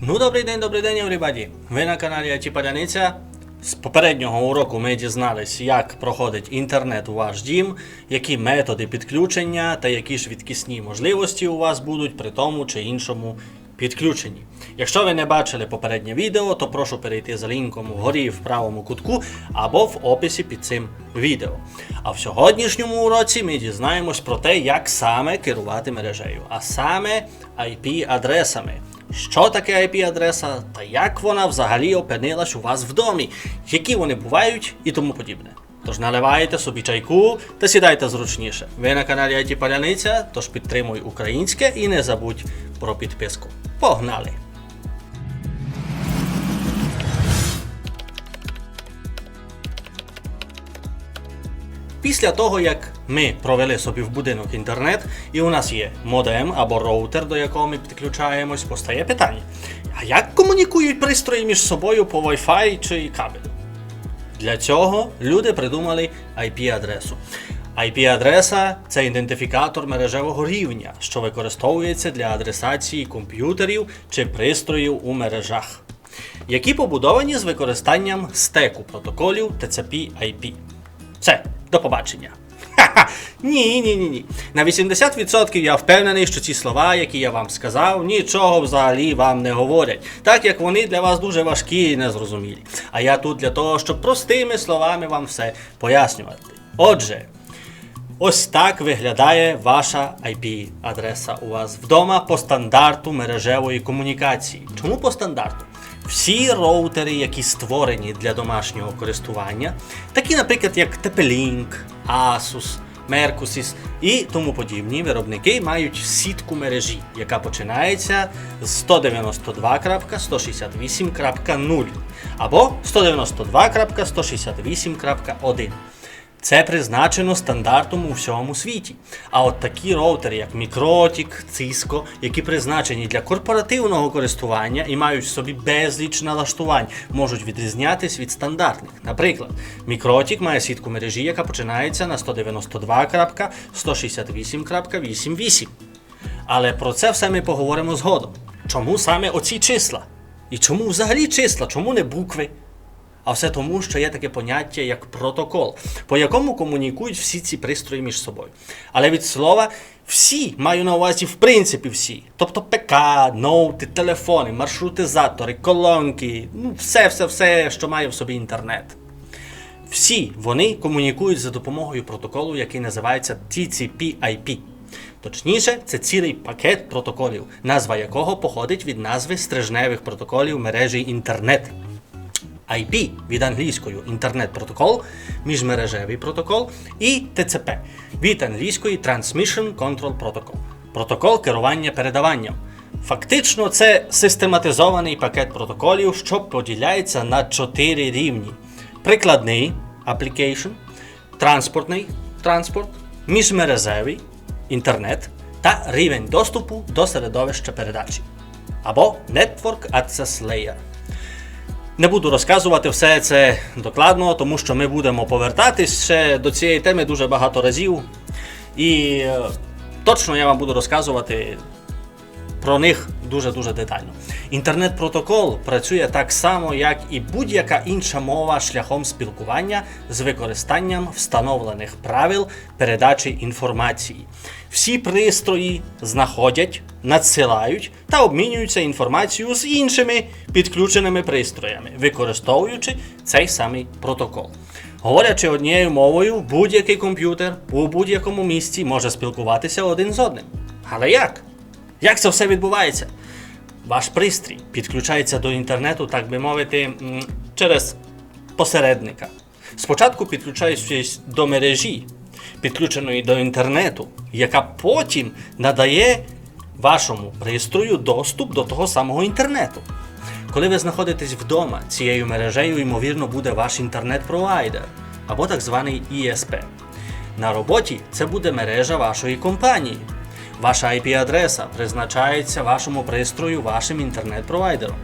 Ну, добрий день, добрий день, everybody! Ви на каналі IT Паляниця. З попереднього уроку ми дізнались, як проходить інтернет у ваш дім, які методи підключення та які швидкісні можливості у вас будуть при тому чи іншому підключенні. Якщо ви не бачили попереднє відео, то прошу перейти за лінком вгорі в правому кутку або в описі під цим відео. А в сьогоднішньому уроці ми дізнаємось про те, як саме керувати мережею, а саме IP-адресами. Що таке IP-адреса та як вона взагалі опинилась у вас в домі, які вони бувають і тому подібне. Тож наливайте собі чайку та сідайте зручніше. Ви на каналі IT Паляниця, тож підтримуй українське і не забудь про підписку. Погнали! Після того, як ми провели собі в будинок інтернет, і у нас є модем або роутер, до якого ми підключаємось, постає питання: а як комунікують пристрої між собою по Wi-Fi чи кабелю? Для цього люди придумали IP-адресу. IP-адреса це ідентифікатор мережевого рівня, що використовується для адресації комп'ютерів чи пристроїв у мережах, які побудовані з використанням стеку протоколів TCP/IP. Все, до побачення. Ні, ні, ні, ні. На 80% я впевнений, що ці слова, які я вам сказав, нічого взагалі вам не говорять, так як вони для вас дуже важкі і незрозумілі. А я тут для того, щоб простими словами вам все пояснювати. Отже, ось так виглядає ваша IP-адреса у вас вдома по стандарту мережевої комунікації. Чому по стандарту? Всі роутери, які створені для домашнього користування, такі, наприклад, як TP-Link, Asus, Mercosys і тому подібні виробники мають сітку мережі, яка починається з 192.168.0 або 192.168.1. Це призначено стандартом у всьому світі. А от такі роутери, як Mikrotik, Cisco, які призначені для корпоративного користування і мають в собі безліч налаштувань, можуть відрізнятись від стандартних. Наприклад, Mikrotik має сітку мережі, яка починається на 192.168.88. Але про це все ми поговоримо згодом. Чому саме оці числа? І чому взагалі числа? Чому не букви? А все тому, що є таке поняття як протокол, по якому комунікують всі ці пристрої між собою. Але від слова всі маю на увазі в принципі всі. Тобто ПК, ноути, телефони, маршрутизатори, колонки, ну все, все, все, що має в собі інтернет. Всі вони комунікують за допомогою протоколу, який називається TCP/IP. Точніше, це цілий пакет протоколів, назва якого походить від назви стрижневих протоколів мережі інтернет. IP від англійською інтернет-протокол, міжмережевий протокол і TCP від англійської Transmission Control Protocol. Протокол керування передаванням. Фактично, це систематизований пакет протоколів, що поділяється на чотири рівні: прикладний application, транспортний транспорт, міжмережевий інтернет та рівень доступу до середовища передачі або Network Access Layer. Не буду розказувати все це докладно, тому що ми будемо повертатись ще до цієї теми дуже багато разів. І е, точно я вам буду розказувати про них дуже-дуже детально. Інтернет-протокол працює так само, як і будь-яка інша мова шляхом спілкування з використанням встановлених правил передачі інформації. Всі пристрої знаходять, надсилають та обмінюються інформацією з іншими підключеними пристроями, використовуючи цей самий протокол. Говорячи однією мовою, будь-який комп'ютер у будь-якому місці може спілкуватися один з одним. Але як? Як це все відбувається? Ваш пристрій підключається до інтернету, так би мовити, через посередника. Спочатку підключаючись до мережі, підключеної до інтернету, яка потім надає вашому пристрою доступ до того самого інтернету. Коли ви знаходитесь вдома, цією мережею, ймовірно, буде ваш інтернет-провайдер або так званий ISP. На роботі це буде мережа вашої компанії. Ваша IP-адреса призначається вашому пристрою вашим інтернет-провайдером.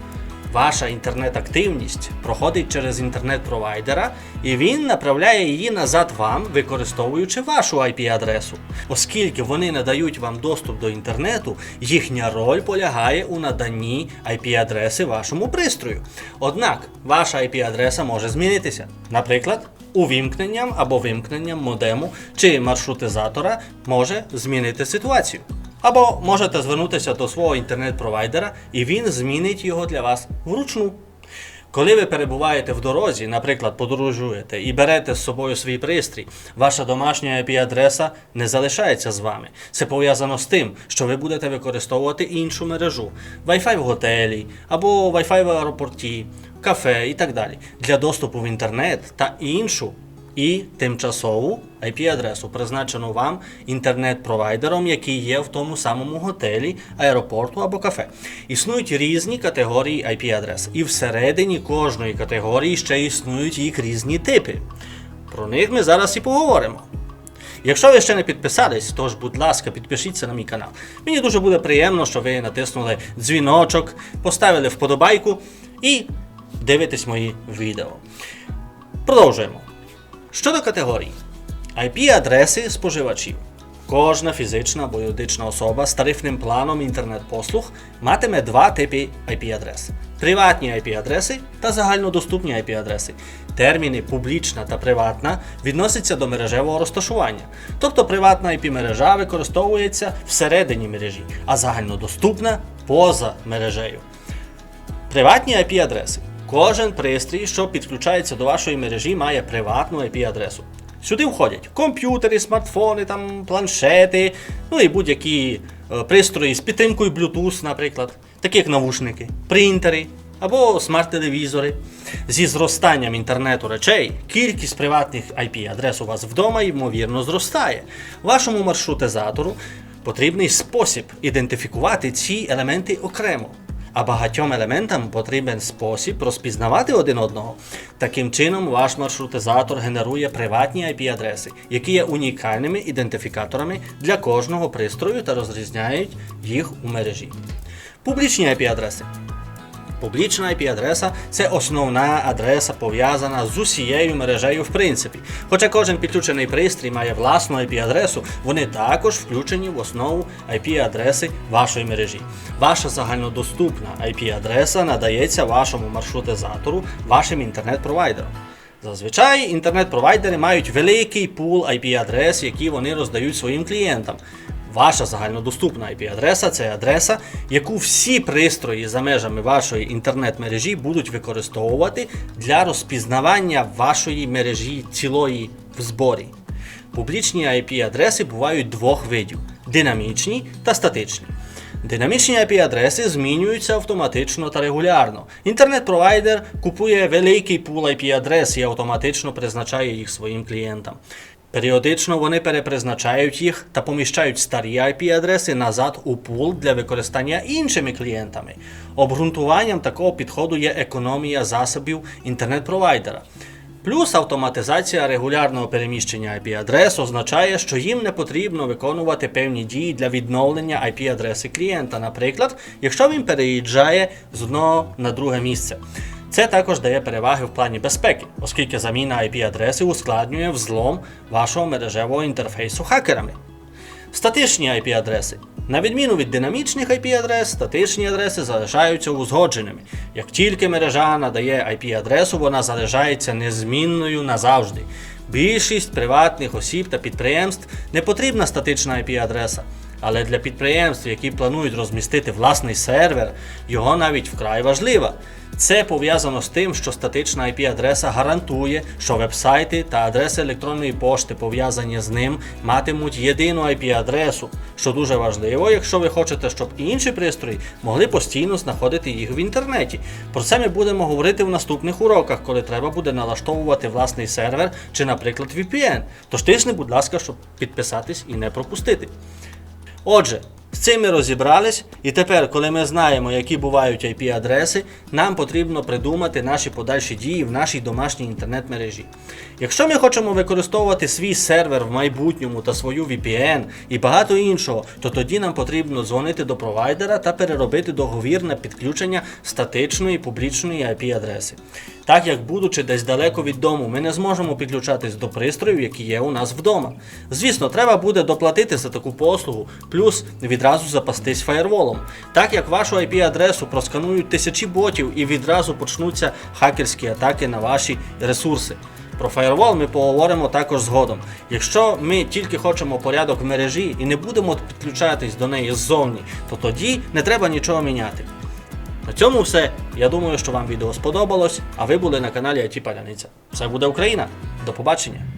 Ваша інтернет-активність проходить через інтернет-провайдера, і він направляє її назад вам, використовуючи вашу IP-адресу. Оскільки вони надають вам доступ до інтернету, їхня роль полягає у наданні IP-адреси вашому пристрою. Однак ваша IP-адреса може змінитися. Наприклад, увімкненням або вимкненням модему чи маршрутизатора може змінити ситуацію. Або можете звернутися до свого інтернет-провайдера, і він змінить його для вас вручну. Коли ви перебуваєте в дорозі, наприклад, подорожуєте і берете з собою свій пристрій, ваша домашня IP-адреса не залишається з вами. Це пов'язано з тим, що ви будете використовувати іншу мережу, Wi-Fi в готелі або Wi-Fi в аеропорті, кафе і так далі для доступу в інтернет та іншу і тимчасову IP-адресу, призначену вам інтернет-провайдером, який є в тому самому готелі, аеропорту або кафе. Існують різні категорії IP-адрес, і всередині кожної категорії ще існують їх різні типи. Про них ми зараз і поговоримо. Якщо ви ще не підписались, тож, будь ласка, підпишіться на мій канал. Мені дуже буде приємно, що ви натиснули дзвіночок, поставили вподобайку і дивитесь мої відео. Продовжуємо. Щодо категорій, IP-адреси споживачів. Кожна фізична або юридична особа з тарифним планом інтернет-послуг матиме два типи IP-адрес: приватні IP-адреси та загальнодоступні IP-адреси. Терміни публічна та приватна відносяться до мережевого розташування. Тобто приватна IP-мережа використовується всередині мережі, а загальнодоступна поза мережею. Приватні IP-адреси. Кожен пристрій, що підключається до вашої мережі, має приватну IP-адресу. Сюди входять комп'ютери, смартфони, там, планшети, ну і будь-які е, пристрої з підтримкою Bluetooth, наприклад, такі як навушники, принтери або смарт-телевізори. Зі зростанням інтернету речей кількість приватних IP-адрес у вас вдома ймовірно зростає. Вашому маршрутизатору потрібний спосіб ідентифікувати ці елементи окремо а багатьом елементам потрібен спосіб розпізнавати один одного. Таким чином, ваш маршрутизатор генерує приватні IP-адреси, які є унікальними ідентифікаторами для кожного пристрою та розрізняють їх у мережі. Публічні IP-адреси. Публічна IP-адреса це основна адреса, пов'язана з усією мережею в принципі. Хоча кожен підключений пристрій має власну IP-адресу, вони також включені в основу IP-адреси вашої мережі. Ваша загальнодоступна IP-адреса надається вашому маршрутизатору, вашим інтернет-провайдером. Зазвичай інтернет-провайдери мають великий пул IP-адрес, які вони роздають своїм клієнтам. Ваша загальнодоступна IP-адреса це адреса, яку всі пристрої за межами вашої інтернет-мережі будуть використовувати для розпізнавання вашої мережі цілої в зборі. Публічні IP-адреси бувають двох видів: динамічні та статичні. Динамічні IP-адреси змінюються автоматично та регулярно. Інтернет-провайдер купує великий пул IP-адрес і автоматично призначає їх своїм клієнтам. Періодично вони перепризначають їх та поміщають старі IP-адреси назад у пул для використання іншими клієнтами. Обґрунтуванням такого підходу є економія засобів інтернет-провайдера. Плюс автоматизація регулярного переміщення IP-адрес означає, що їм не потрібно виконувати певні дії для відновлення IP-адреси клієнта, наприклад, якщо він переїжджає з одного на друге місце. Це також дає переваги в плані безпеки, оскільки заміна IP-адреси ускладнює взлом вашого мережевого інтерфейсу хакерами. Статичні IP-адреси. На відміну від динамічних IP-адрес, статичні адреси залишаються узгодженими. Як тільки мережа надає IP-адресу, вона залишається незмінною назавжди. Більшість приватних осіб та підприємств не потрібна статична IP-адреса. Але для підприємств, які планують розмістити власний сервер, його навіть вкрай важлива. Це пов'язано з тим, що статична IP-адреса гарантує, що вебсайти та адреси електронної пошти, пов'язані з ним, матимуть єдину IP-адресу, що дуже важливо, якщо ви хочете, щоб інші пристрої могли постійно знаходити їх в інтернеті. Про це ми будемо говорити в наступних уроках, коли треба буде налаштовувати власний сервер чи, наприклад, VPN. Тож тисни, будь ласка, щоб підписатись і не пропустити. Отже, З цим ми розібрались, і тепер, коли ми знаємо, які бувають IP-адреси, нам потрібно придумати наші подальші дії в нашій домашній інтернет-мережі. Якщо ми хочемо використовувати свій сервер в майбутньому та свою VPN і багато іншого, то тоді нам потрібно дзвонити до провайдера та переробити договір на підключення статичної публічної IP-адреси. Так як, будучи десь далеко від дому, ми не зможемо підключатись до пристроїв, які є у нас вдома. Звісно, треба буде доплатити за таку послугу, плюс відразу запастись фаєрволом. Так як вашу IP-адресу просканують тисячі ботів і відразу почнуться хакерські атаки на ваші ресурси. Про фаєрвол ми поговоримо також згодом. Якщо ми тільки хочемо порядок в мережі і не будемо підключатись до неї ззовні, то тоді не треба нічого міняти. На цьому все. Я думаю, що вам відео сподобалось, а ви були на каналі IT Паляниця. Все буде Україна. До побачення!